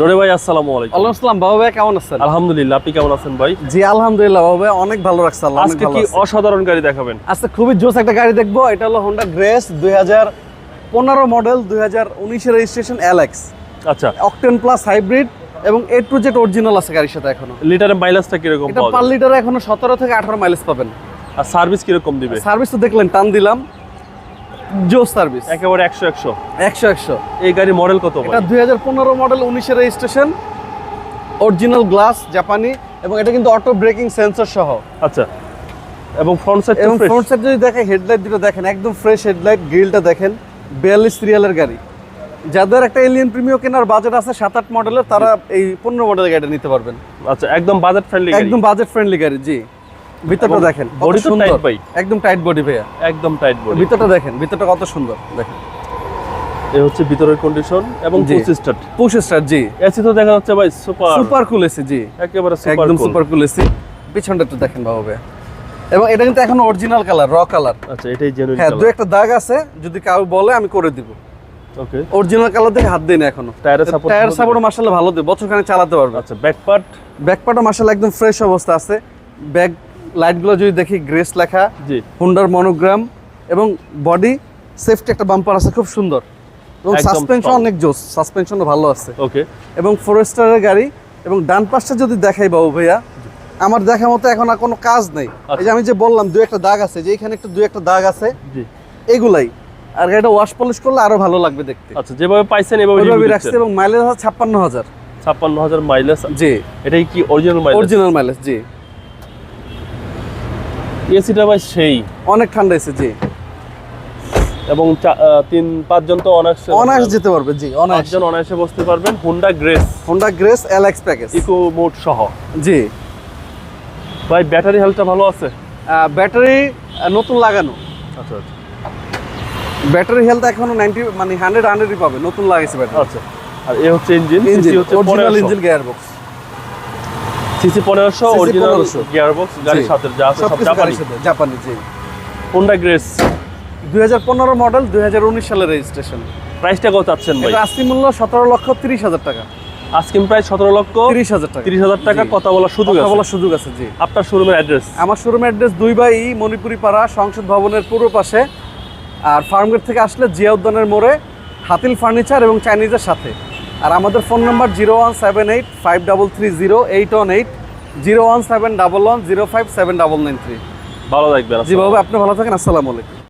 রোডে ভাই আসসালামু আলাইকুম। ওয়ালাইকুম আসসালাম। বাবা ভাই কেমন আছেন? আলহামদুলিল্লাহ আপনি কেমন আছেন ভাই? জি আলহামদুলিল্লাহ বাবা ভাই অনেক ভালো রাখছে আল্লাহ আজকে কি আছে। অসাধারণ গাড়ি দেখাবেন? আজকে খুবই জোস একটা গাড়ি দেখব এটা হলো হোন্ডা গ্রেস দুই পনেরো মডেল দুই হাজার উনিশের রেজিস্ট্রেশন অ্যালেক্স আচ্ছা। অকটেন প্লাস হাইব্রিড এবং এ টু জেড অরিজিনাল আছে গাড়ির সাথে এখনও। লিটারে মাইলেজটা কীরকম এটা পার লিটারে এখনও সতেরো থেকে আঠারো মাইলেজ পাবেন। আর সার্ভিস কীরকম দিবে? সার্ভিস তো দেখলেন টান দিলাম। জোস সার্ভিস। একেবারে একশো একশো। একশো একশো। এই গাড়ি মডেল কত এটা দুই হাজার পনেরো মডেল উনিশের রেজিস্ট্রেশন অরিজিনাল গ্লাস জাপানি এবং এটা কিন্তু অটো ব্রেকিং সেন্সর সহ। আচ্ছা। এবং ফ্রন্ট সাইড এবং ফ্রন্ট সাইড যদি দেখেন হেডলাইট দুটো দেখেন একদম ফ্রেশ হেডলাইট গ্রিলটা দেখেন বিয়াল্লিশ সিরিয়ালের গাড়ি। যাদের একটা এলিয়ান প্রিমিও কেনার বাজেট আছে সাত আট মডেলের তারা এই পনেরো মডেলের গাড়িটা নিতে পারবেন। আচ্ছা একদম বাজেট ফ্রেন্ডলি একদম বাজেট ফ্রেন্ডলি গাড়ি জি। ভিতরটা দেখেন body তো tight ভাই। একদম টাইট বডি ভাইয়া। একদম টাইট বডি ভিতরটা দেখেন ভিতরটা কত সুন্দর দেখেন। হচ্ছে ভিতরের কন্ডিশন এবং পুশ স্টার্ট পুশ স্টার জি। এসি তো দেখা যাচ্ছে ভাই সুপার সুপার কুল এসি জি। একেবারে সুপার একদম সুপার কুল এসি পিছনটা একটু দেখেন বাবু ভাইয়া। এবং এটা কিন্তু এখন অরিজিনাল কালার র কালার আচ্ছা এটাই জেনুইন হ্যাঁ দু একটা দাগ আছে যদি কাউ বলে আমি করে দিব। ওকে অরিজিনাল কালার দেখে হাত দিই না এখনও টায়ারের সাপোর্ট টায়ার সাপোর্ট মার্শাল্লাহ ভালো দেবে বছরখানে চালাতে পারবে। আচ্ছা ব্যাক পার্ট ব্যাক পার্টও মার্শাল্লাহ একদম ফ্রেশ অবস্থা আছে। ব্যাক লাইটগুলো যদি দেখি গ্রেস লেখা জি। হুন্ডার মনোগ্রাম এবং বডি সেফটি একটা বাম্পার আছে খুব সুন্দর। এবং সাসপেনশন অনেক জোস সাসপেনশনও ভালো আছে। ওকে। এবং ফরেস্টারের গাড়ি এবং ডান পাশটা যদি দেখাই বাবু ভাইয়া আমার দেখার মতো এখন আর কোনো কাজ নেই। এই যে আমি যে বললাম দু একটা দাগ আছে যে এখানে একটু দু একটা দাগ আছে জি। এগুলাই। আর গাড়িটা ওয়াশ পলিশ করলে আরও ভালো লাগবে দেখতে। আচ্ছা যেভাবে পাইছেন এভাবে রাখছে এবং মাইলেজ আছে ছাপ্পান্ন হাজার। ছাপ্পান্ন হাজার মাইলেজ জি। এটাই কি অরিজিনাল মাইলেজ অরিজিনাল মাইলেজ জি। এসিটা ভাই সেই। অনেক ঠান্ডা এসে জি। এবং তিন পাঁচজন তো অনায়াসে অনায়াস যেতে পারবে জি অনায়াস। পাঁচজন অনায়াসে বসতে পারবেন। Honda Grace Honda Grace LX package eco mode সহ। জি। ভাই ব্যাটারি হেলথটা ভালো আছে? ব্যাটারি নতুন লাগানো। আচ্ছা আচ্ছা। ব্যাটারি হেলথ এখনও নাইনটি মানে হান্ড্রেড হান্ড্রেডই পাবে নতুন লাগাইছে ব্যাটারি। আচ্ছা। আর এ হচ্ছে ইঞ্জিন ইঞ্জিন হচ্ছে original engine gear box CC পনেরোশো অরিজিনাল 1500 গিয়ার বক্স গাড়ির সাথে যা আছে সব জাপানি। জাপানি জি। হুন্ডা গ্রেস দুই হাজার পনেরো মডেল দুই হাজার উনিশ সালের রেজিস্ট্রেশন প্রাইসটা কত চাচ্ছেন ভাই? আস্তি মূল্য সতেরো লক্ষ তিরিশ হাজার টাকা। আজকিম প্রাইস সতেরো লক্ষ তিরিশ হাজার টাকা। তিরিশ হাজার টাকা কথা বলার সুযোগ কথা বলার সুযোগ আছে জি। আপনার শোরুমের অ্যাড্রেস আমার শোরুম অ্যাড্রেস দুই বাই মণিপুরি পাড়া সংসদ ভবনের পূর্ব পাশে। আর ফার্মগেট থেকে আসলে জিয়া উদ্যানের মোড়ে হাতিল ফার্নিচার এবং চাইনিজের সাথে। আর আমাদের phone number zero one seven eight five double three zero eight one eight zero one seven double one zero five seven double nine three. ভালো থাকবেন জি বাবু আপনি ভালো থাকেন আসসালামু আলাইকুম।